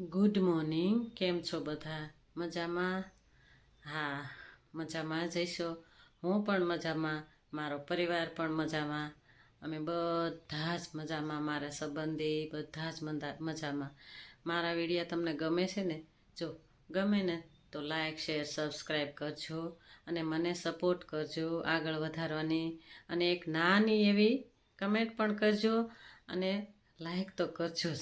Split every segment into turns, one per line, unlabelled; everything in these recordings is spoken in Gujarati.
ગુડ મોર્નિંગ કેમ છો બધા? મજામાં? હા, મજામાં જઈશો હું પણ મજામાં. મારો પરિવાર પણ મજામાં. અમે બધા જ મજામાં, મારા સંબંધી બધા જ મજામાં. મારા વિડીયા તમને ગમે છે ને? જો, ગમે ને, તો લાઈક, શેર, સબસ્ક્રાઈબ કરજો અને મને સપોર્ટ કરજો આગળ વધારવાની. અને એક નાની એવી કમેન્ટ પણ કરજો અને લાઈક તો કરજો જ.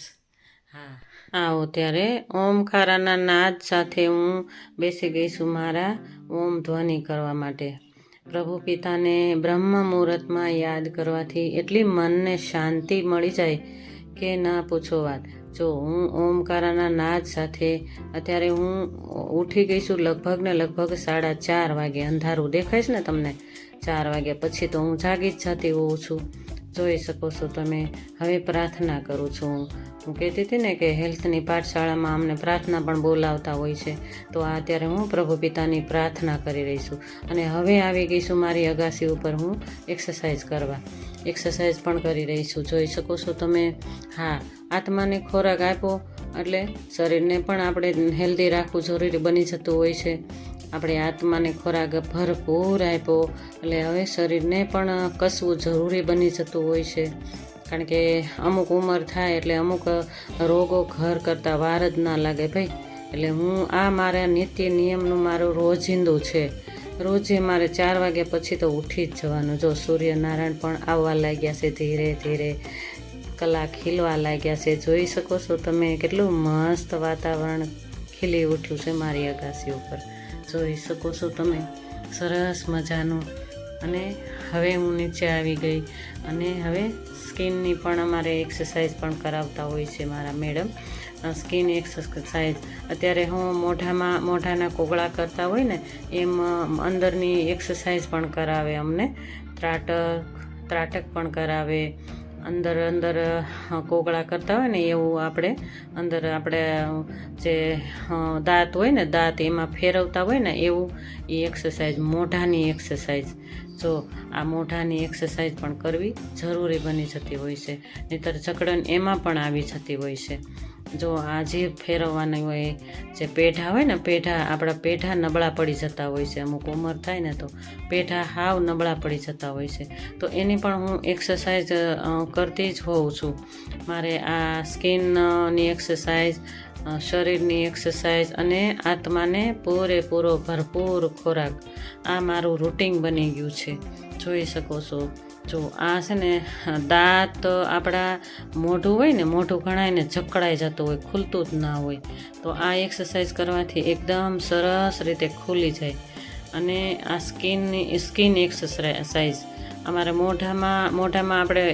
હા. આવો ત્યારે ઓમકારાના નાદ સાથે હું બેસી ગઈ છું મારા ઓમ ધ્વનિ કરવા માટે. પ્રભુ પિતાને બ્રહ્મ મુહૂર્તમાં યાદ કરવાથી એટલી મનને શાંતિ મળી જાય કે ના પૂછો વાત. જો હું ઓમકારાના નાદ સાથે અત્યારે હું ઉઠી ગઈ છું લગભગ ને લગભગ સાડા ચાર વાગે. અંધારું દેખાય છે ને તમને? ચાર વાગ્યા પછી તો હું જાગી જ જતી હોઉં છું. જોઈ શકો છો તમે. હવે પ્રાર્થના કરું છું. હું કહેતી હતી ને કે હેલ્થની પાઠશાળામાં અમને પ્રાર્થના પણ બોલાવતા હોય છે. તો આ અત્યારે હું પ્રભુ પિતાની પ્રાર્થના કરી રહી છું. અને હવે આવી ગઈ છું મારી અગાસી ઉપર હું એક્સરસાઇઝ કરવા. એક્સરસાઇઝ પણ કરી રહી છું. જોઈ શકો છો તમે. હા, આત્માને ખોરાક આપો. એટલે શરીરને પણ આપણે હેલ્ધી રાખવું જરૂરી બની જતું હોય છે. આપણે આત્માને ખોરાક ભરપૂર આપ્યો. એટલે હવે શરીરને પણ કસવું જરૂરી બની જતું હોય છે. કારણ કે અમુક ઉંમર થાય એટલે અમુક રોગો ઘર કરતાં વાર જ ના લાગે ભાઈ. એટલે હું આ મારા નિત્ય નિયમનું મારું રોજિંદું છે. રોજે મારે ચાર વાગ્યા પછી તો ઉઠી જ જવાનું. જો સૂર્યનારાયણ પણ આવવા લાગ્યા છે ધીરે ધીરે, કલાક ખીલવા લાગ્યા છે. જોઈ શકો છો તમે કેટલું મસ્ત વાતાવરણ ખીલી ઉઠ્યું છે મારી અગાસી ઉપર. જોઈ શકો છો તમે. સરસ મજાનું. અને હવે હું નીચે આવી ગઈ. અને હવે સ્કિનની પણ અમારે એક્સરસાઇઝ પણ કરાવતા હોય છે મારા મેડમ. Skin exercise. અત્યારે હું મોઢામાં, મોઢાના કોગળા કરતા હોય ને, એમ અંદરની એક્સરસાઇઝ પણ કરાવે અમને. ત્રાટક ત્રાટક પણ કરાવે. અંદર અંદર કોગળા કરતા હોય ને એવું આપણે, અંદર આપણે જે દાંત હોય ને, દાંત એમાં ફેરવતા હોય ને એવું, એ એક્સરસાઇઝ મોઢાની એક્સરસાઇઝ જો આ મોઢાની એક્સરસાઇઝ પણ કરવી જરૂરી બની જતી હોય છે. નહીતર જકડન એમાં પણ આવી જતી હોય છે. જો આ જીભ ફેરવવાની હોય, જે પેઢા હોય ને, પેઢા આપણા પેઢા નબળા પડી જતા હોય છે. અમુક ઉંમર થાય ને તો પેઢા હાવ નબળા પડી જતા હોય છે. તો એની પણ હું એક્સરસાઇઝ કરતી જ હોઉં છું. મારે આ સ્કિનની એક્સરસાઇઝ શરીરની એક્સરસાઇઝ અને આત્માને પૂરેપૂરો ભરપૂર ખોરાક. આ મારું રૂટિન બની ગયું છે. જોઈ શકો છો. જો આ છે ને, દાંત આપણા મોઢું હોય ને, મોઢું ઘણાયને જકડાઈ જતું હોય, ખુલતું જ ના હોય. તો આ એક્સરસાઇઝ કરવાથી એકદમ સરસ રીતે ખુલી જાય. અને આ સ્કિનની સ્કિન એક્સરસાઇઝ અમારા મોઢામાં મોઢામાં આપણે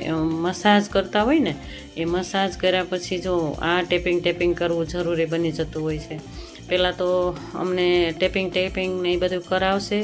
મસાજ કરતા હોય ને, એ મસાજ કર્યા પછી જો આ ટેપિંગ ટેપિંગ કરવું જરૂરી બની જતું હોય છે. પહેલાં તો અમને ટેપિંગ ટેપિંગ ને એ બધું કરાવશે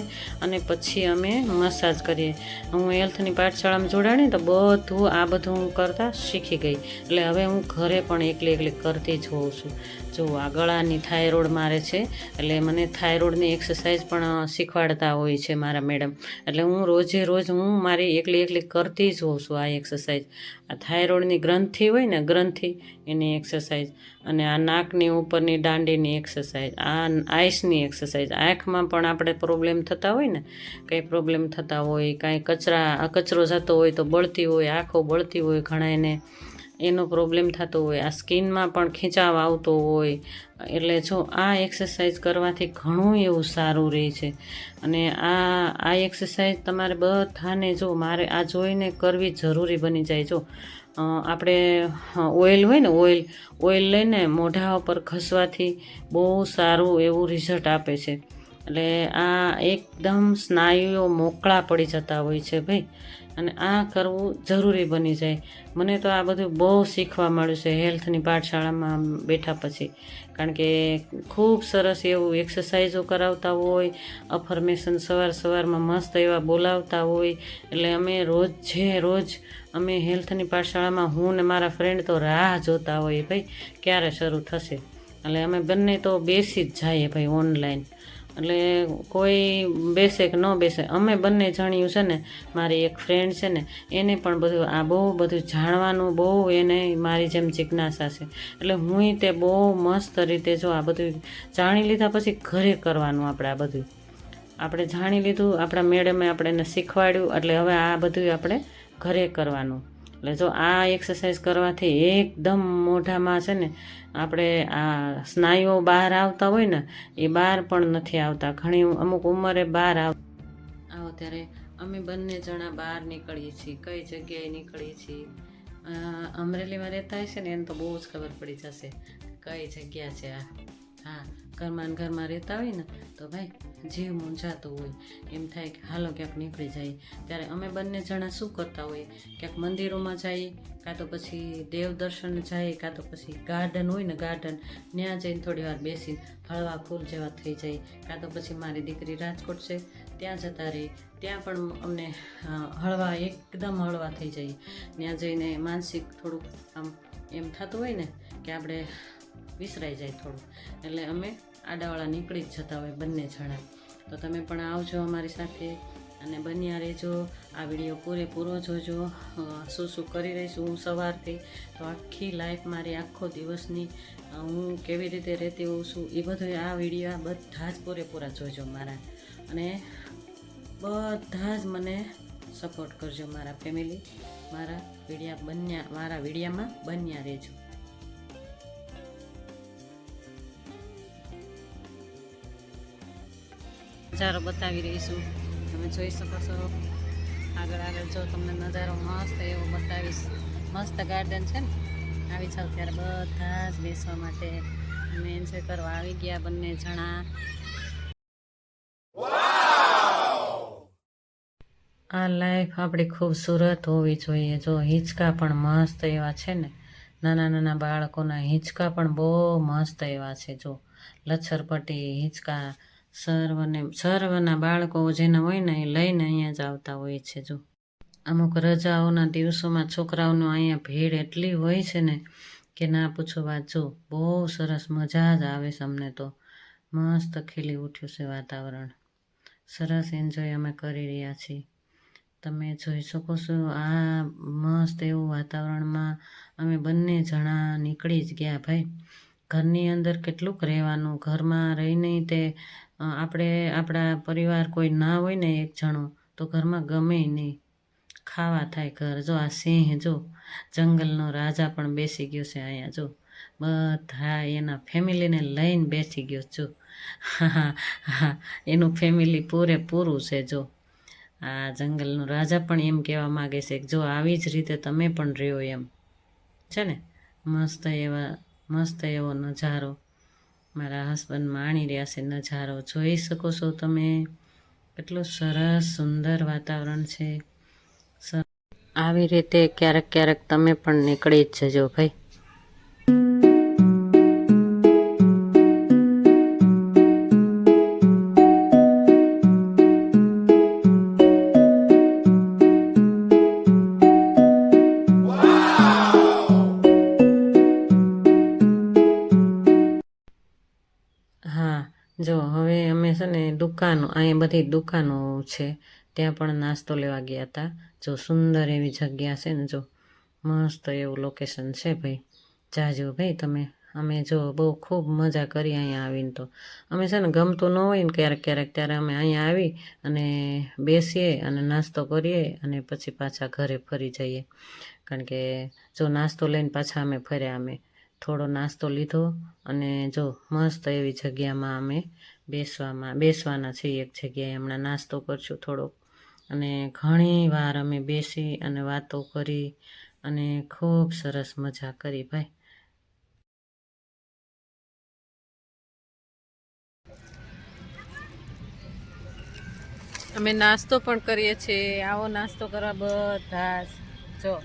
અને પછી અમે મસાજ કરીએ. હું હેલ્થની પાઠશાળામાં જોડાણી તો બધું, આ બધું હું કરતાં શીખી ગઈ. એટલે હવે હું ઘરે પણ એકલી એકલી કરતી જ હોઉં છું. જો આ ગળાની થાઇરોઇડ મારે છે, એટલે મને થાઇરોઇડની એક્સરસાઇઝ પણ શીખવાડતા હોય છે મારા મેડમ એટલે હું રોજે રોજ હું મારી એકલી એકલી કરતી જ હોઉં છું આ એક્સરસાઇઝ આ થાઇરોઇડની ગ્રંથિ હોય ને ગ્રંથિ એની એક્સરસાઇઝ અને આ નાકની ઉપરની દાંડીની એક્સરસાઇઝ આ આઈસની એક્સરસાઇઝ આંખમાં પણ આપણે પ્રોબ્લેમ થતા હોય ને, કંઈ પ્રોબ્લેમ થતા હોય, કાંઈ કચરા કચરો જતો હોય તો બળતી હોય, આંખો બળતી હોય ઘણા એને. એનો પ્રોબ્લેમ થતો હોય. આ સ્કિનમાં પણ ખેંચાવ આવતો હોય. એટલે જો આ એક્સરસાઇઝ કરવાથી ઘણું એવું સારું રહે છે. અને આ આ એક્સરસાઇઝ તમારે બધાને જો મારે આ જોઈને કરવી જરૂરી બની જાય. જો આપણે ઓઇલ હોય ને ઓઇલ ઓઇલ લઈને મોઢા ઉપર ઘસવાથી બહુ સારું એવું રિઝલ્ટ આપે છે. એટલે આ એકદમ સ્નાયુઓ મોકળા પડી જતા હોય છે ભાઈ. અને આ કરવું જરૂરી બની જાય. મને તો આ બધું બહુ શીખવા મળ્યું છે હેલ્થની પાઠશાળામાં બેઠા પછી. કારણ કે ખૂબ સરસ એવું એક્સરસાઇઝો કરાવતા હોય અફર્મેશન સવાર સવારમાં મસ્ત એવા બોલાવતા હોય. એટલે અમે રોજ જે રોજ અમે હેલ્થની પાઠશાળામાં હું ને મારા ફ્રેન્ડ તો રાહ જોતા હોઈએ ભાઈ, ક્યારે શરૂ થશે? એટલે અમે બંને તો બેસી જ જઈએ ભાઈ ઓનલાઈન એટલે કોઈ બેસે કે ન બેસે, અમે બંને જણ્યું છે ને, મારી એક ફ્રેન્ડ છે ને, એને પણ બધું, આ બહુ બધું જાણવાનું, બહુ એને મારી જેમ જિજ્ઞાસા છે. એટલે હું તે બહુ મસ્ત રીતે જો આ બધું જાણી લીધા પછી ઘરે કરવાનું આપણે આ બધું. આપણે જાણી લીધું, આપણા મેડમે આપણે એને શીખવાડ્યું, એટલે હવે આ બધું આપણે ઘરે કરવાનું. એટલે જો આ એક્સરસાઇઝ કરવાથી એકદમ મોઢામાં છે ને, આપણે આ સ્નાયુઓ બહાર આવતા હોય ને, એ બહાર પણ નથી આવતા. ઘણી અમુક ઉંમરે બહાર આવ, આવો ત્યારે અમે બંને જણા બહાર નીકળીએ છીએ, કઈ જગ્યાએ નીકળીએ છીએ. અમરેલીમાં રહેતા હશે ને, એને તો બહુ જ ખબર પડી જશે. કઈ જગ્યા છે આ? હા, ઘરમાં ઘરમાં રહેતા હોય ને, તો ભાઈ જીવ મૂંઝાતો હોય. એમ થાય કે હાલો ક્યાંક નીકળી જાય. ત્યારે અમે બંને જણા શું કરતા હોઈએ ક્યાંક મંદિરોમાં જઈએ કાં તો પછી દેવ દર્શન જઈએ કાં તો પછી ગાર્ડન હોય ને ગાર્ડન ત્યાં જઈને થોડી વાર બેસીને હળવા ફૂલ જેવા થઈ જાય. કાં તો પછી મારી દીકરી રાજકોટ છે, ત્યાં જતા રહી. ત્યાં પણ અમને હળવા એકદમ હળવા થઈ જાય. ત્યાં જઈને માનસિક થોડુંક આમ એમ થતું હોય ને, કે આપણે વિસરાઈ જાય થોડું. એટલે અમે આડાવાળા નીકળી જ જતા હોય બંને જણા. તો તમે પણ આવજો અમારી સાથે અને બન્યા રહેજો. આ વીડિયો પૂરેપૂરો જોજો. શું શું કરી રહી છું હું સવારથી. તો આખી લાઈફ મારી આખો દિવસની હું કેવી રીતે રહેતી હોઉં છું, એ બધું આ વીડિયો બધા જ પૂરેપૂરા જોજો મારા. અને બધા જ મને સપોર્ટ કરજો મારા ફેમિલી મારા વિડીયા બન્યા, મારા વિડીયામાં બન્યા રહેજો. નજારો બતાવી રહીશું. તમે જોઈ શકો છો. આગળ આગળ જો તમને નજારો મસ્ત એવો બતાવીશ. મસ્ત ગાર્ડન છે ને? આવી જાવ ત્યારે બધા જ બેસવા માટે. અમે એન્જોય કરવા આવી ગયા બંને જણા. આ લાઈફ આપણી ખૂબસૂરત હોવી જોઈએ. જો હિંચકા પણ મસ્ત એવા છે ને? નાના નાના બાળકોના હિંચકા પણ બહુ મસ્ત એવા છે, જો. લચ્છરપટ્ટી હિંચકા સર્વને સર્વના બાળકો જેના હોય ને એ લઈને અહીંયા જ આવતા હોય છે જો. અમુક રજાઓના દિવસોમાં છોકરાઓનો અહીંયા ભીડ એટલી હોય છે ને કે ના પૂછો વાત, જો, બહુ સરસ મજા જ આવે છે અમને તો. મસ્ત ખીલી ઉઠ્યું છે વાતાવરણ. સરસ એન્જોય અમે કરી રહ્યા છીએ. તમે જોઈ શકો છો આ મસ્ત એવું વાતાવરણમાં અમે બંને જણા નીકળી જ ગયા ભાઈ. ઘરની અંદર કેટલુંક રહેવાનું, ઘરમાં રહીને તે આપણે, આપણા પરિવાર કોઈ ના હોય ને એક જણો, તો ઘરમાં ગમે નહીં. ખાવા થાય ઘર. જો આ સિંહ, જો જંગલનો રાજા પણ બેસી ગયો છે અહીંયા, જો. બધા એના ફેમિલીને લઈને બેસી ગયો જો. હા હા. એનું ફેમિલી પૂરેપૂરું છે, જો. આ જંગલનો રાજા પણ એમ કહેવા માગે છે કે જો આવી જ રીતે તમે પણ રહ્યો એમ. છે ને? મસ્ત એવા, મસ્ત એવો નજારો. મારા હસબન્ડ માણી રહ્યા છે નજારો. જોઈ શકો છો તમે કેટલું સરસ, સુંદર વાતાવરણ છે. આવી રીતે ક્યારેક ક્યારેક તમે પણ નીકળી જ જજો ભાઈ. જો, હવે અમે છે ને દુકાનો અહીંયા બધી દુકાનો છે, ત્યાં પણ નાસ્તો લેવા ગયા હતા. જો, સુંદર એવી જગ્યા છે ને, જો, મસ્ત એવું લોકેશન છે ભાઈ. જાજો ભાઈ તમે. અમે જો બહુ ખૂબ મજા કરી અહીંયા આવીને તો. અમે છે ને ગમતું ન હોય ને ક્યારેક ક્યારેક ત્યારે અમે અહીંયા આવી અને બેસીએ અને નાસ્તો કરીએ અને પછી પાછા ઘરે ફરી જઈએ. કારણ કે જો, નાસ્તો લઈને પાછા અમે ફર્યા અમે. થોડો નાસ્તો લીધો અને જો મસ્ત એવી જગ્યામાં અમે બેસવામાં, બેસવાના છીએ એક જગ્યાએ. હમણાં નાસ્તો કરશું થોડોક. અને ઘણી વાર અમે બેસી અને વાતો કરી અને ખૂબ સરસ મજા કરી ભાઈ. અમે નાસ્તો પણ કરીએ છીએ. આવો નાસ્તો કરવા બધા જો,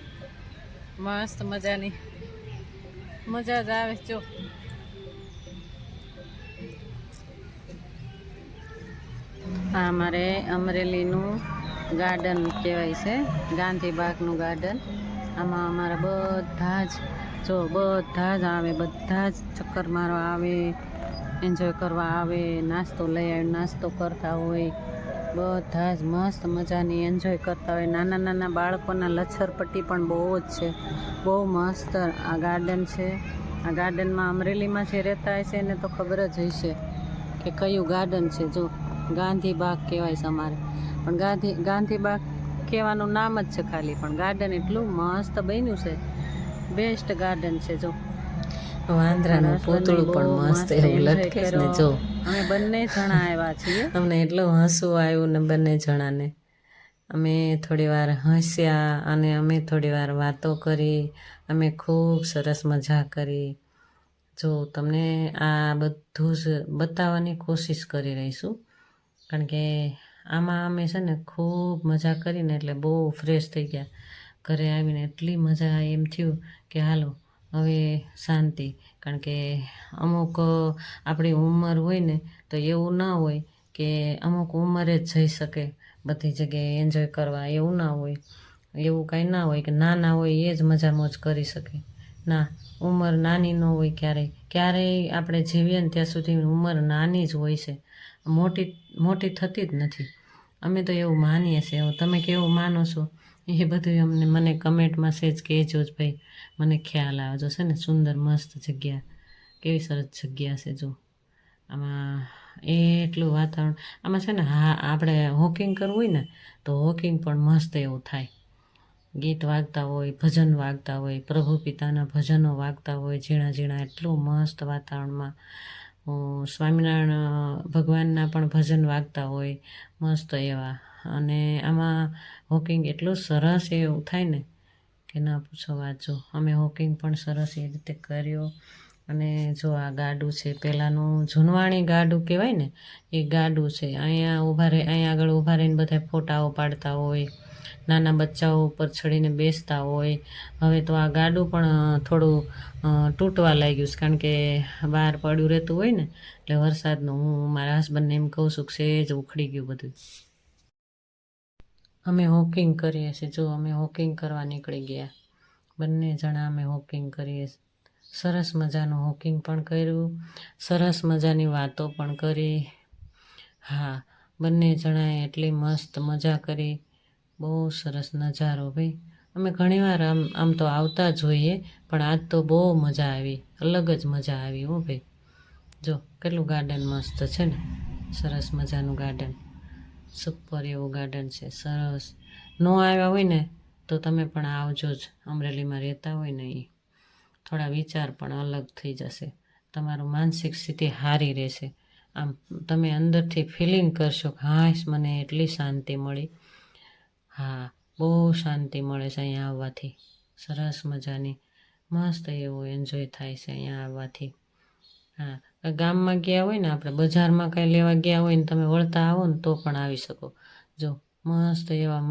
મસ્ત મજાની મજા જ આવે, જો. આ અમારે અમરેલીનું ગાર્ડન કહેવાય છે ગાંધીબાગનું ગાર્ડન આમાં અમારા બધા જ, જો, બધા જ આવે, બધા જ ચક્કર મારવા આવે
એન્જોય કરવા આવે, નાસ્તો લઈ આવી નાસ્તો કરતા હોય. બધા જ મસ્ત મજાની એન્જોય કરતા હોય. નાના નાના બાળકોના લચ્છરપટ્ટી પણ બહુ જ છે. બહુ મસ્ત આ ગાર્ડન છે. આ ગાર્ડનમાં અમરેલીમાં જે રહેતા હશે એને તો ખબર જ હશે કે કયું ગાર્ડન છે. જો, ગાંધીબાગ કહેવાય છે અમારે. પણ ગાંધી, ગાંધીબાગ કહેવાનું નામ જ છે ખાલી. પણ ગાર્ડન એટલું મસ્ત બન્યું છે. બેસ્ટ ગાર્ડન છે, જો.
વાંદરાનું પૂતળું પણ મસ્ત એવું લટકે ને જો.
અમે બંને જણા આવ્યા છીએ.
અમને એટલું હસવું આવ્યું ને બંને જણાને. અમે થોડી વાર હસ્યા અને અમે થોડી વાર વાતો કરી અમે ખૂબ સરસ મજા કરી. જો તમને આ બધું જ બતાવવાની કોશિશ કરી રહીશું. કારણ કે આમાં અમે છે ને ખૂબ મજા કરીને એટલે બહુ ફ્રેશ થઈ ગયા. ઘરે આવીને એટલી મજા એમ થયું કે હાલો હવે શાંતિ. કારણ કે અમુક આપણી ઉંમર હોય ને, તો એવું ના હોય કે અમુક ઉંમરે જ જઈ શકે. બધી જગ્યાએ એન્જોય કરવા એવું ના હોય. એવું કાંઈ ના હોય કે નાના હોય એ જ મજા મોજ કરી શકે. ના, ઉંમર નાની ન હોય ક્યારેય. ક્યારેય આપણે જીવીએ ને ત્યાં સુધી ઉંમર નાની જ હોય છે. મોટી મોટી થતી જ નથી. અમે તો એવું માનીએ છીએ. તમે કેવું માનો છો? એ બધું અમને મને કમેન્ટમાં સેજ કહેજો જ ભાઈ, મને ખ્યાલ આવે જો છે ને, સુંદર, મસ્ત જગ્યા. કેવી સરસ જગ્યા છે જો. આમાં એટલું વાતાવરણ, આમાં છે ને, હા, આપણે હોકિંગ કરવું હોય ને, તો હોકિંગ પણ મસ્ત એવું થાય. ગીત વાગતા હોય, ભજન વાગતા હોય, પ્રભુ પિતાના ભજનો વાગતા હોય, ઝીણા ઝીણા, એટલું મસ્ત વાતાવરણમાં. સ્વામિનારાયણ ભગવાનના પણ ભજન વાગતા હોય, મસ્ત એવા. અને આમાં હોકિંગ એટલું સરસ એવું થાય ને કે ના પૂછો વાંચો. અમે હોકિંગ પણ સરસ એ રીતે કર્યો. અને જો આ ગાડું છે પહેલાંનું જૂનવાણી ગાડું કહેવાય ને, એ ગાડું છે. અહીંયા ઊભા રહે, અહીંયા આગળ ઊભા રહીને બધા ફોટાઓ પાડતા હોય, નાના બચ્ચાઓ ઉપર ચડીને બેસતા હોય. હવે તો આ ગાડું પણ થોડું તૂટવા લાગ્યું છે. કારણ કે બહાર પડ્યું રહેતું હોય ને, એટલે વરસાદનું હું મારા હસબન્ડને એમ કહું છું કે સહેજ ઉખડી ગયું બધું. અમે હોકિંગ કરીએ છીએ. જો અમે હોકિંગ કરવા નીકળી ગયા, બંને જણા અમે હોકિંગ કરીએ સરસ મજાનું હોકિંગ પણ કર્યું, સરસ મજાની વાતો પણ કરી. હા, બંને જણાએ એટલી મસ્ત મજા કરી. બહુ સરસ નજારો ભાઈ. અમે ઘણીવાર આમ આમ તો આવતા જ હોઈએ, પણ આજ તો બહુ મજા આવી. અલગ જ મજા આવી હો ભાઈ. જો, કેટલું ગાર્ડન મસ્ત છે ને? સરસ મજાનું ગાર્ડન સુપર એવું ગાર્ડન છે, સરસ. ન આવ્યા હોય ને, તો તમે પણ આવજો જ. અમરેલીમાં રહેતા હોય ને એ થોડા વિચાર પણ અલગ થઈ જશે. તમારું માનસિક સ્થિતિ સારી રહેશે. આમ તમે અંદરથી ફિલિંગ કરશો કે, હાશ, મને એટલી શાંતિ મળી. હા, બહુ શાંતિ મળે છે અહીંયા આવવાથી. સરસ મજાની. મસ્ત એવું એન્જોય થાય છે અહીંયા આવવાથી. હા ગામમાં ગયા હોય ને, આપણે બજારમાં કાંઈ લેવા ગયા હોય ને, તમે વળતા આવો ને, તો પણ આવી શકો. જો, મસ્ત એવા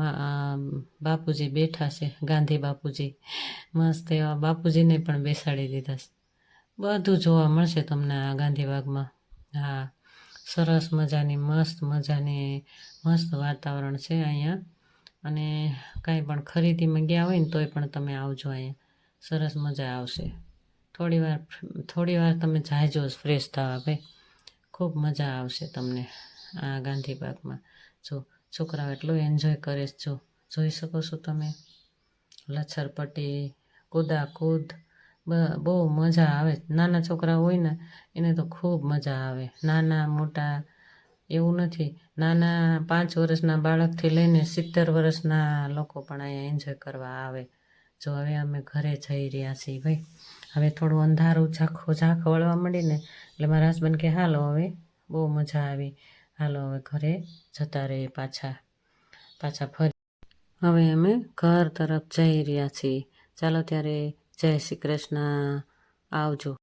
બાપુજી બેઠા છે, ગાંધી બાપુજી. મસ્ત એવા બાપુજીને પણ બેસાડી દીધા છે. બધું જોવા મળશે તમને આ ગાંધીબાગમાં હા, સરસ મજાની, મસ્ત મજાની, મસ્ત વાતાવરણ છે અહીંયા. અને કાંઈ પણ ખરીદીમાં ગયા હોય ને, તોય પણ તમે આવજો અહીંયા. સરસ મજા આવશે. થોડી વાર થોડી વાર તમે જાયજો ફ્રેશ થવા ભાઈ. ખૂબ મજા આવશે તમને આ ગાંધીબાગમાં જો છોકરાઓ એટલું એન્જોય કરે છે, જો જોઈ શકો છો તમે. લચ્છરપટ્ટી કૂદાકૂદ બહુ મજા આવે. નાના છોકરા હોય ને, એને તો ખૂબ મજા આવે. નાના, મોટા, એવું નથી. નાના પાંચ વર્ષના બાળકથી લઈને સિત્તેર વર્ષના લોકો પણ અહીંયા એન્જોય કરવા આવે. જો હવે અમે ઘરે જઈ રહ્યા છીએ ભાઈ. હવે થોડું અંધારું ઝાંખો ઝાંખ વળવા મળીને એટલે મારા હસબન્ડ કે, હાલો હવે. બહુ મજા આવી. હાલો હવે ઘરે જતા રહીએ પાછા. પાછા ફરી. હવે અમે ઘર તરફ જઈ રહ્યા છીએ. ચાલો ત્યારે જય શ્રી કૃષ્ણ. આવજો.